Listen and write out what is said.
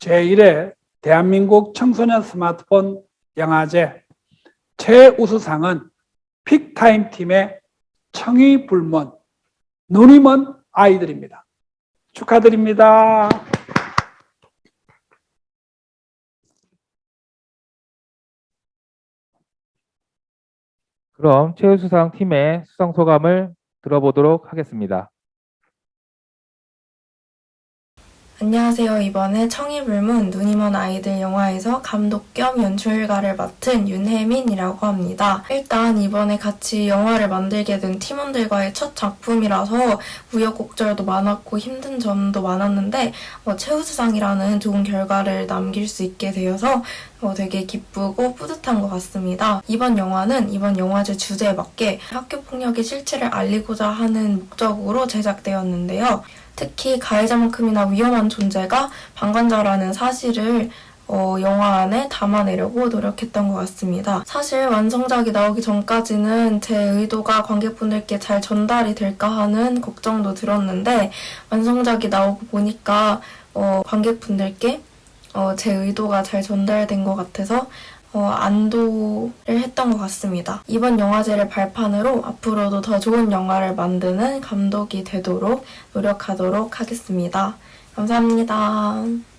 제1회 대한민국 청소년 스마트폰 영화제 최우수상은 픽타임 팀의 청의불문 눈이 먼 아이들입니다. 축하드립니다. 그럼 최우수상 팀의 수상 소감을 들어보도록 하겠습니다. 안녕하세요. 이번에 청이불문 눈이 먼 아이들 영화에서 감독 겸 연출가를 맡은 윤혜민이라고 합니다. 일단 이번에 같이 영화를 만들게 된 팀원들과의 첫 작품이라서 우여곡절도 많았고 힘든 점도 많았는데 어, 최우수상이라는 좋은 결과를 남길 수 있게 되어서 어, 되게 기쁘고 뿌듯한 것 같습니다. 이번 영화는 이번 영화제 주제에 맞게 학교 폭력의 실체를 알리고자 하는 목적으로 제작되었는데요. 특히 가해자만큼이나 위험한 존재가 방관자라는 사실을 어, 영화 안에 담아내려고 노력했던 것 같습니다. 사실 완성작이 나오기 전까지는 제 의도가 관객분들께 잘 전달이 될까 하는 걱정도 들었는데 완성작이 나오고 보니까 어, 관객분들께 어, 제 의도가 잘 전달된 것 같아서 어, 안도를 했던 것 같습니다. 이번 영화제를 발판으로 앞으로도 더 좋은 영화를 만드는 감독이 되도록 노력하도록 하겠습니다. 감사합니다.